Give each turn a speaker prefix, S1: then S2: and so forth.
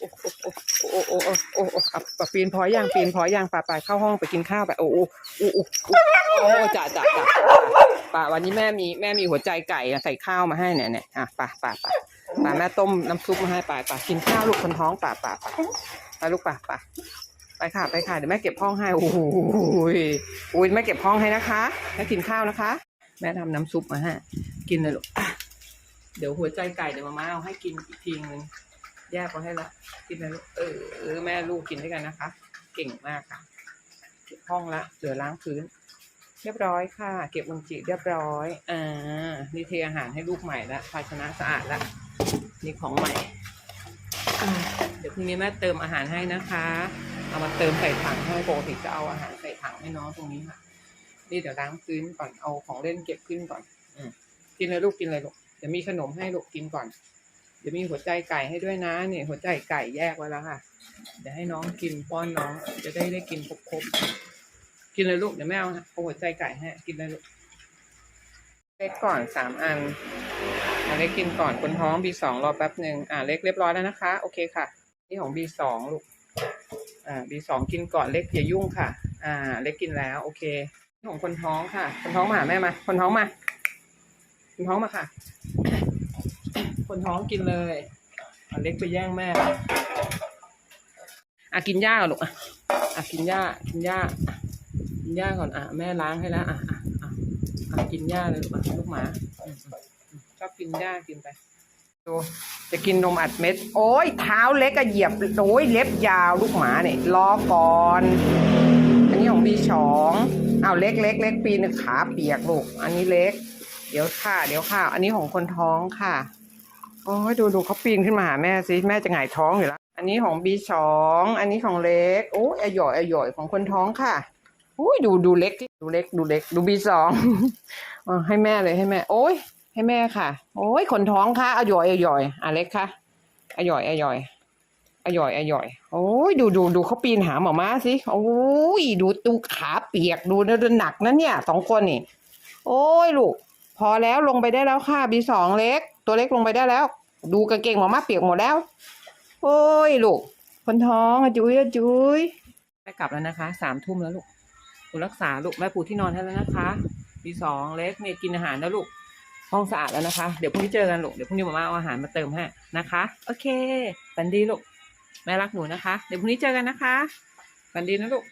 S1: โอ้โอ้โอ้โอ้โอ้โอ้ปะปีนพออย่างปีนพออย่างป่าป่าเข้าห้องไปกินข้าวไปโอ้โอ้โอ้โอ้โอ้จ่าจ่าจ่าป่าวันนี้แม่มีแม่มีหัวใจไก่ใส่ข้าวมาให้เนี่ยเนี่ยอะป่าป่าป่าป่าแม่ต้มน้ำซุปมาให้ป่าป่ากินข้าวลูกคนท้องป่าป่าป่าไปลูกป่าป่าไปค่ะไปค่ะเดี๋ยวแม่เก็บห้องให้โอ้โหอุ้ยแม่เก็บห้องให้นะคะแม่กินข้าวนะคะ แม่ทำน้ำซุปมาให้กินเลยลูกเดี๋ยวหัวใจไก่เดี๋ยวมาม่าเอาให้กินอีกทีนึง แยกมาให้ละกินนะลูกเออเออแม่ลูกกินด้วยกันนะคะ เก่งมากค่ะเก็บห้องละเหลือล้างพื้น เรียบร้อยค่ะ เก็บอุจจิเรียบร้อยอ่านี่เทอาหารให้ลูกใหม่ละภาชนะสะอาดละนี่ของใหม่อ่าเดี๋ยวพรุ่งนี้แม่เติมอาหารให้นะคะ เอามาเติมใส่ถังให้ปกติจะเอาอาหารใส่ถังให้น้องตรงนี้ค่ะ นี่เดี๋ยวล้างพื้นก่อนเอาของเล่นเก็บขึ้นก่อน อืมกินเลยลูกกินเลยลูกเดี๋ยวมีขนมให้ลูกกินก่อน เดี๋ยวมีหัวใจไก่ให้ด้วยนะเนี่ยหัวใจไก่แยกไว้แล้วค่ะ เดี๋ยวให้น้องกินป้อนน้องจะได้ได้กินครบๆกินเลยลูกเดี๋ยวแม่เอาเอาหัวใจไก่ให้กินเลยลูกเล็กก่อนสามอันอันเล็กกินก่อนคนท้องบีสองรอแป๊บหนึ่งอ่าเล็กเรียบร้อยแล้วนะคะ โอเคค่ะ นี่ของบีสองลูกอ่าบีสองกินก่อนเล็กอย่ายุ่งค่ะ อ่า เล็กกินแล้ว โอเคนี่ของคนท้องค่ะ คนท้องมาหาแม่มา คนท้องมา คนท้องมาค่ะ คนท้องกินเลยอันเล็กไปแย่งแม่อะกินหญ้าก่อนลูกอะอะกินหญ้ากินหญ้ากินหญ้าก่อนอะแม่ล้างให้แล้วอะอะอะอะกินหญ้าเลยลูกอะลูกหมาชอบกินหญ้ากินไปดูจะกินนมอัดเม็ด โอ้ยเท้าเล็กอะเหยียบโอ้ยเล็บยาวลูกหมาเนี่ยรอก่อน อันนี้ของบีสองเอาเล็กเล็กเล็กปีนขาเปียกลูก อันนี้เล็ก เดี๋ยวค่ะ เดี๋ยวค่ะ อันนี้ของคนท้องค่ะ โอ้ยดูดูเขาปีนขึ้นมาหาแม่สิแม่จะหงายท้องอยู่แล้ว อันนี้ของบีสองอันนี้ของเล็กโอ้ยอร่อยอร่อยของคนท้องค่ะอุ้ยดูดูเล็กดูเล็กดูเล็ก ดูบีสองให้แม่เลยให้แม่ โอ้ยให้แม่ค่ะ โอ้ยคนท้องค่ะอร่อยอร่อยอะเล็กค่ะอร่อยอร่อยอร่อยอร่อย โอ้ยดูดูดูเขาปีนหาหมอม้าสิ โอ้ยดูดูขาเปียกดูนะดูหนักนะเนี่ยสองคนนี่ โอ้ยลูก พอแล้วลงไปได้แล้วค่ะบีสองเล็ก ตัวเล็กลงไปได้แล้ว ดูกางเกงหมอมาเปียกหมดแล้ว โอ้ยลูก คนท้องอะจุ้ยอะจุ้ยแม่กลับแล้วนะคะ สามทุ่มแล้วลูกหนูรักษาลูกแม่ปูที่นอนให้แล้วนะคะบีสองเล็กเนี่ยกินอาหารแล้วลูก ห้องสะอาดแล้วนะคะ เดี๋ยวพรุ่งนี้เจอกันลูก เดี๋ยวพรุ่งนี้หมอมาเอาอาหารมาเติมให้นะคะ โอเคฝันดีลูก แม่รักหนูนะคะ เดี๋ยวพรุ่งนี้เจอกันนะคะฝันดีนะลูก